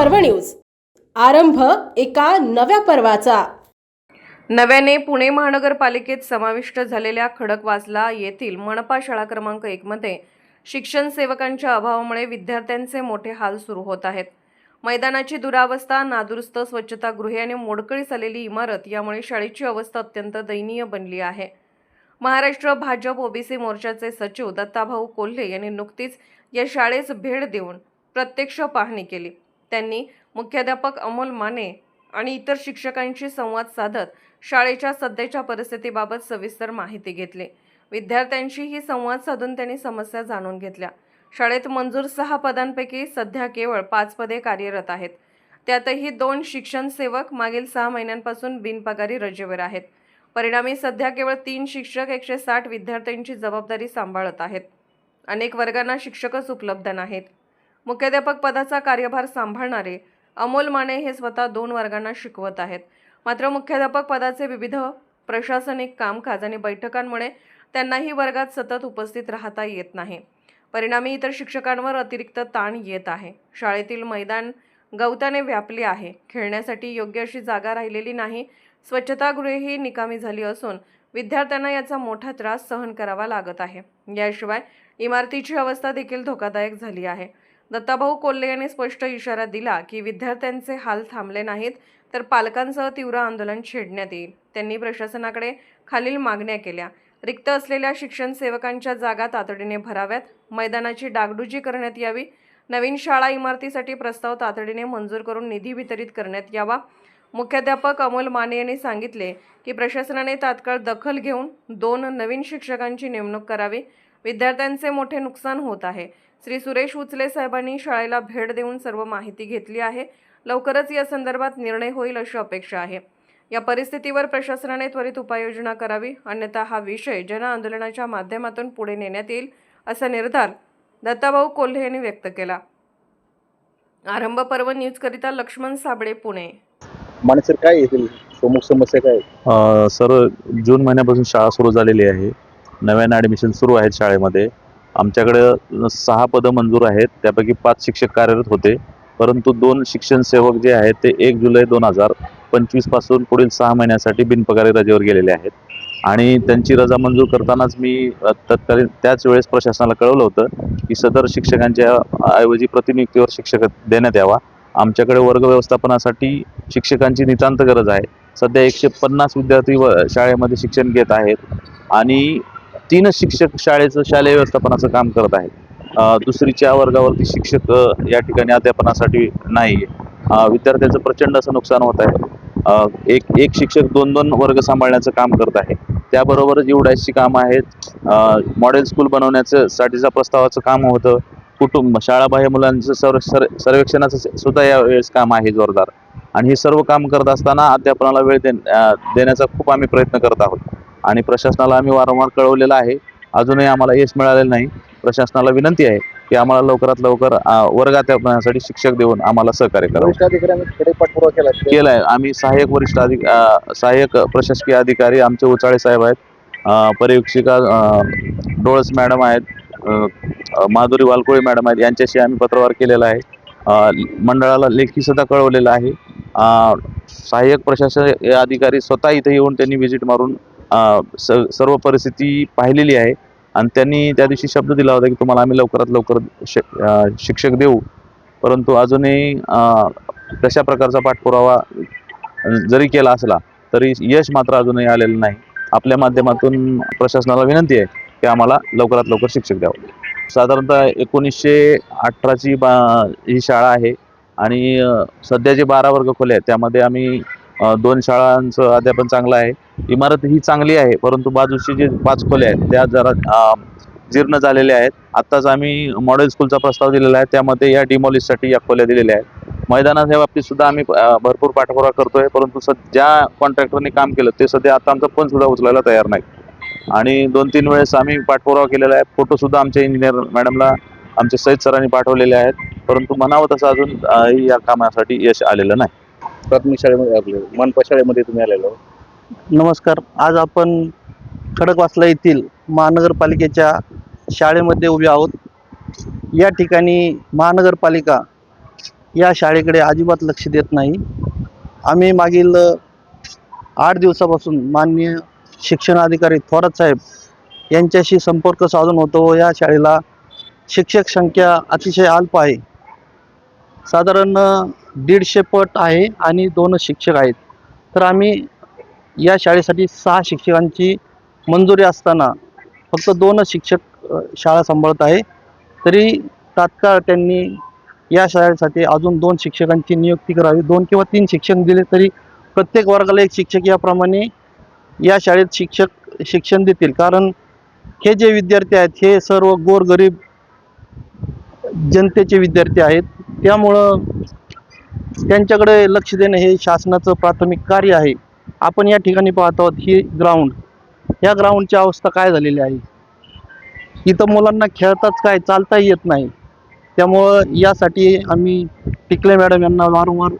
पर्व न्यूज. आरंभ एका नव्या पर्वाचा. नव्याने पुणे महानगरपालिकेत समाविष्ट झालेल्या खडकवासला येथील मनपा शाळा क्रमांक एकमध्ये शिक्षण सेवकांच्या अभावामुळे विद्यार्थ्यांचे मोठे हाल सुरू होत आहेत. मैदानाची दुरावस्था नादुरुस्त स्वच्छतागृहे आणि मोडकळीस आलेली इमारत यामुळे शाळेची अवस्था अत्यंत दयनीय बनली आहे. महाराष्ट्र भाजप ओबीसी मोर्चाचे सचिव दत्ताभाऊ कोल्हे यांनी नुकतीच या शाळेस भेट देऊन प्रत्यक्ष पाहणी केली. त्यांनी मुख्याध्यापक अमोल माने आणि इतर शिक्षकांशी संवाद साधत शाळेच्या सध्याच्या परिस्थितीबाबत सविस्तर माहिती घेतली. विद्यार्थ्यांशीही संवाद साधून त्यांनी समस्या जाणून घेतल्या. शाळेत मंजूर सहा पदांपैकी सध्या केवळ पाच पदे कार्यरत आहेत. त्यातही दोन शिक्षण सेवक मागील सहा महिन्यांपासून बिनपगारी रजेवर आहेत. परिणामी सध्या केवळ तीन शिक्षक एकशे साठ विद्यार्थ्यांची जबाबदारी सांभाळत आहेत. अनेक वर्गांना शिक्षकच उपलब्ध नाहीत. मुख्याध्यापक पदाचा कार्यभार सांभाळणारे अमोल माने हे स्वतः दोन वर्गांना शिकवत आहेत. मात्र मुख्याध्यापक पदाचे विविध प्रशासनिक कामकाज आणि बैठकांमुळे त्यांनाही वर्गात सतत उपस्थित राहता येत नाही. परिणामी इतर शिक्षकांवर अतिरिक्त ताण येत आहे. शाळेतील मैदान गवताने व्यापले आहे. खेळण्यासाठी योग्य अशी जागा राहिलेली नाही. स्वच्छतागृहेही निकामी झाली असून विद्यार्थ्यांना याचा मोठा त्रास सहन करावा लागत आहे. याशिवाय इमारतीची अवस्था देखील धोकादायक झाली आहे. दत्ताभाऊ कोल्हे यांनी स्पष्ट इशारा दिला की विद्यार्थ्यांचे हाल थांबले नाहीत तर पालकांसह तीव्र आंदोलन छेडण्यात येईल. त्यांनी प्रशासनाकडे खालील मागण्या केल्या. रिक्त असलेल्या शिक्षण सेवकांच्या जागा तातडीने भराव्यात. मैदानाची डागडुजी करण्यात यावी. नवीन शाळा इमारतीसाठी प्रस्ताव तातडीने मंजूर करून निधी वितरित करण्यात यावा. मुख्याध्यापक अमोल माने यांनी सांगितले की प्रशासनाने तात्काळ दखल घेऊन दोन नवीन शिक्षकांची नेमणूक करावी. विद्यार्थ्यांचे मोठे नुकसान होत आहे. श्री सुरेश उचले साहेबांनी शाळेला भेट देऊन सर्व माहिती घेतली आहे. लवकरच या संदर्भात निर्णय होईल अशी अपेक्षा आहे. या परिस्थितीवर प्रशासनाने त्वरित उपाययोजना करावी. अन्यथा हा विषय जन आंदोलनाच्या माध्यमातून पुढे नेण्यात येईल असा निर्धार दत्ताभाऊ कोल्हे यांनी व्यक्त केला. आरंभ पर्व न्यूजकरिता लक्ष्मण साबळे पुणे. माने सर काय येतील प्रमुख समस्या काय? सर जून महिन्यापासून शाळा सुरू झालेली आहे. नव्यानं ॲडमिशन सुरू आहेत शाळेमध्ये. आमच्याकडे सहा पदं मंजूर आहेत त्यापैकी पाच शिक्षक कार्यरत होते. परंतु दोन शिक्षण सेवक जे आहेत ते एक जुलै दोन हजार पंचवीसपासून पुढील सहा महिन्यासाठी बिनपगारी रजेवर गेलेले आहेत. आणि त्यांची रजा मंजूर करतानाच मी तत्कालीन त्याच वेळेस प्रशासनाला कळवलं होतं की सदर शिक्षकांच्या ऐवजी प्रतिनियुक्तीवर शिक्षक देण्यात यावा. आमच्याकडे वर्ग व्यवस्थापनासाठी शिक्षकांची नितांत गरज आहे. सध्या एकशे पन्नास विद्यार्थी व शाळेमध्ये शिक्षण घेत आहेत. आणि तीनच शिक्षक शाळेचं शालेय व्यवस्थापनाचं काम करत आहेत. दुसरीच्या वर्गावरती शिक्षक या ठिकाणी अध्यापनासाठी नाही अ, विद्यार्थ्यांचं प्रचंड असं नुकसान होत आहे. एक एक शिक्षक दोन दोन वर्ग सांभाळण्याचं काम करत आहे. त्याबरोबरच एवढ्याची कामं आहेत. मॉडेल स्कूल बनवण्याचं साठीचा प्रस्तावाचं काम होतं. कुटुंब शाळाबाह्य मुलांचं सर्व सर सर्वेक्षणाचं सुद्धा यावेळेस काम आहे जोरदार. आणि हे सर्व काम करत असताना अध्यापनाला वेळ दे देण्याचा खूप आम्ही प्रयत्न करत आहोत. आणि प्रशासनाला आम्ही वारंवार कळवलेलं आहे. अजूनही आम्हाला यश मिळालेलं नाही. प्रशासनाला विनंती आहे की आम्हाला लवकरात लवकर अ, वर्ग अध्यापनासाठी शिक्षक देऊन आम्हाला सहकार्य करावं. वरिष्ठ अधिकाऱ्यांनी कडे पाठपुरावा केला. केलं आहे आम्ही सहाय्यक वरिष्ठ अधिक सहाय्यक प्रशासकीय अधिकारी आमचे उचाळे साहेब आहेत. पर्यवेक्षिका अ, डोळस मॅडम आहेत. माधुरी वालकोळी मॅडम आहेत. यांच्याशी आम्ही पत्रव्यवहार केलेला आहे. मंडळाला लेखी सुद्धा कळवलेलं आहे. सहाय्यक प्रशासन अधिकारी स्वतः इथे येऊन त्यांनी व्हिजिट मारून स सर्व परिस्थिती पाहिलेली आहे. आणि त्यांनी त्या दिवशी शब्द दिला होता की तुम्हाला आम्ही लवकरात लवकर श शिक्षक देऊ. परंतु अजूनही तशा प्रकारचा पाठपुरावा जरी केला असला तरी यश मात्र अजूनही आलेलं नाही. आपल्या माध्यमातून प्रशासनाला विनंती आहे की आम्हाला लवकरात लवकर शिक्षक द्यावं. साधारणतः एकोणीसशे अठराची बा ही शाळा आहे. आणि सध्या जे बारा वर्ग खोले आहेत त्यामध्ये आम्ही दोन शाळांचं अध्यापन चांगलं आहे. इमारत ही चांगली आहे परंतु बाजूची जे पाच खोल्या आहेत त्या जरा जीर्ण झालेल्या आहेत. आत्ताच आम्ही मॉडेल स्कूलचा प्रस्ताव दिलेला आहे त्यामध्ये या डिमॉलिशसाठी या खोल्या दिलेल्या आहेत. मैदानाच्या बाबतीत सुद्धा आम्ही भरपूर पाठपुरावा करतोय परंतु सध्या ज्या कॉन्ट्रॅक्टरने काम केलं ते सध्या आता आमचा फोन सुद्धा उचलायला तयार नाही आणि दोन तीन वेळेस आम्ही पाठपुरावा केलेला आहे. फोटो सुद्धा आमच्या इंजिनियर मॅडमला आमच्या सहित सरांनी पाठवलेले आहेत. परंतु म्हणावं तसं अजून या कामासाठी यश आलेलं नाही. प्राथमिक शाळेमध्ये आपले मनपा शाळेमध्ये तुम्ही आलेलो नमस्कार. आज आपण खडकवासला येथील महानगरपालिकेच्या शाळेमध्ये उभे आहोत. या ठिकाणी महानगरपालिका या शाळेकडे अजिबात लक्ष देत नाही. आम्ही मागील आठ दिवसापासून माननीय शिक्षणाधिकारी थोरात साहेब यांच्याशी संपर्क साधून होतो. व या शाळेला शिक्षक संख्या अतिशय अल्प आहे. साधारण दीडशे पट आहे आणि दोन शिक्षक आहेत. तर आम्ही या शाळेसाठी सहा शिक्षकांची मंजुरी असताना फक्त दोनच शिक्षक शाळा सांभाळत आहे. तरी तात्काळ त्यांनी या शाळेसाठी अजून दोन शिक्षकांची नियुक्ती करावी. दोन किंवा तीन शिक्षक दिले तरी प्रत्येक वर्गाला एक शिक्षक याप्रमाणे या शाळेत शिक्षक शिक्षण देतील. कारण हे जे विद्यार्थी आहेत हे सर्व गोरगरीब जनतेचे विद्यार्थी आहेत. त्यामुळं त्यांच्याकडे लक्ष देणं हे शासनाचं प्राथमिक कार्य आहे. आपण या ठिकाणी पाहत आहोत ही ग्राउंड या ग्राउंडची अवस्था काय झालेली आहे? इथं मुलांना खेळताच काय चालताही येत नाही. त्यामुळं यासाठी आम्ही टिकले मॅडम यांना वारंवार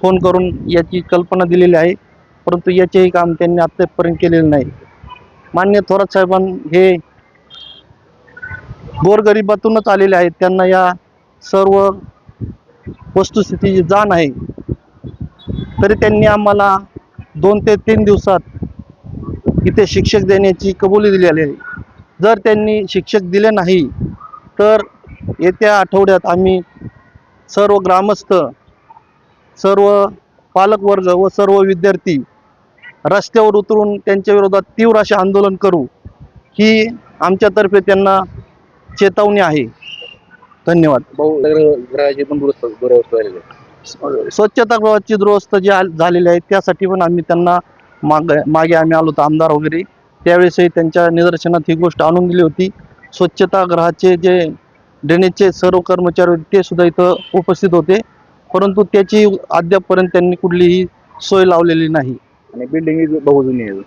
फोन करून याची कल्पना दिलेली आहे. परंतु याचेही काम त्यांनी आत्तापर्यंत केलेलं नाही. मान्य थोरात साहेबां हे गोरगरिबातूनच आलेले आहेत. त्यांना या सर्व वस्तुस्थितीची जाण आहे. तरी त्यांनी आम्हाला दोन ते तीन दिवसात इथे शिक्षक देण्याची कबुली दिलेली आहे. जर त्यांनी शिक्षक दिले नाही तर येत्या आठवड्यात आम्ही सर्व ग्रामस्थ सर्व पालकवर्ग व सर्व विद्यार्थी रस्त्यावर उतरून त्यांच्या विरोधात तीव्र असे आंदोलन करू ही आमच्यातर्फे त्यांना चेतावणी आहे. धन्यवाद. भाऊ ग्रहाची पण दुरुस्त झालेली आहे. स्वच्छतागृहाची दुरवस्था जी झालेली आहे त्यासाठी पण आम्ही त्यांना माग मागे आम्ही आलो होतो आमदार वगैरे. त्यावेळेसही त्यांच्या निदर्शनात ही गोष्ट आणून दिली होती. स्वच्छतागृहाचे जे ड्रेनेजचे सर्व कर्मचारी होते ते सुद्धा इथं उपस्थित होते. परंतु त्याची अद्यापपर्यंत त्यांनी कुठलीही सोय लावलेली नाही. आणि बिल्डिंग बहु जुनी आहे.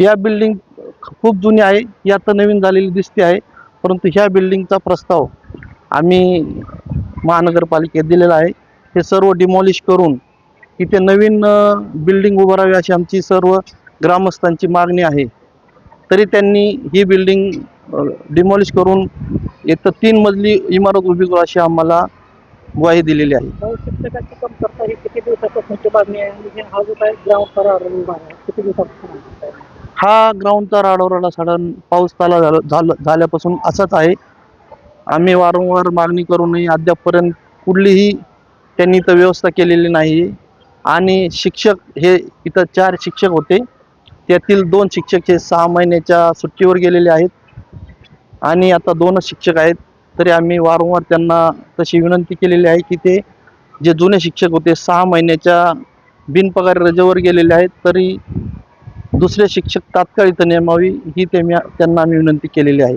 या बिल्डिंग खूप जुनी आहे ही आता नवीन झालेली दिसते आहे. परंतु ह्या बिल्डिंगचा प्रस्ताव आम्ही महानगरपालिकेत दिलेला आहे. हे सर्व डिमॉलिश करून इथे नवीन बिल्डिंग उभं राहावी अशी आमची सर्व ग्रामस्थांची मागणी आहे. तरी त्यांनी ही बिल्डिंग डिमॉलिश करून एक तर तीन मजली इमारत उभी करू अशी आम्हाला ग्वाही दिलेली आहे. शिक्षकांची कमतरता ही किती दिवसापासूनची मागणी आहे? आणि हे हा जो काय ग्राउंड करार उभा आहे किती दिवसापासून आहे? हा ग्राउंडचा राडोराडा साधारण पाऊस झालं झाल्यापासून असाच आहे. आम्ही वारंवार मागणी करूनही अद्यापपर्यंत कुठलीही त्यांनी इथं व्यवस्था केलेली नाही. आणि शिक्षक हे इथं चार शिक्षक होते. त्यातील दोन शिक्षक हे सहा महिन्याच्या सुट्टीवर गेलेले आहेत. आणि आता दोनच शिक्षक आहेत. तरी आम्ही वारंवार त्यांना तशी विनंती केलेली आहे की ते जे जुने शिक्षक होते सहा महिन्याच्या बिनपगार रजेवर गेलेले आहेत. तरी दुसरे शिक्षक तात्काळ इथं नेमावी ही ते मी त्यांना आम्ही विनंती केलेली आहे.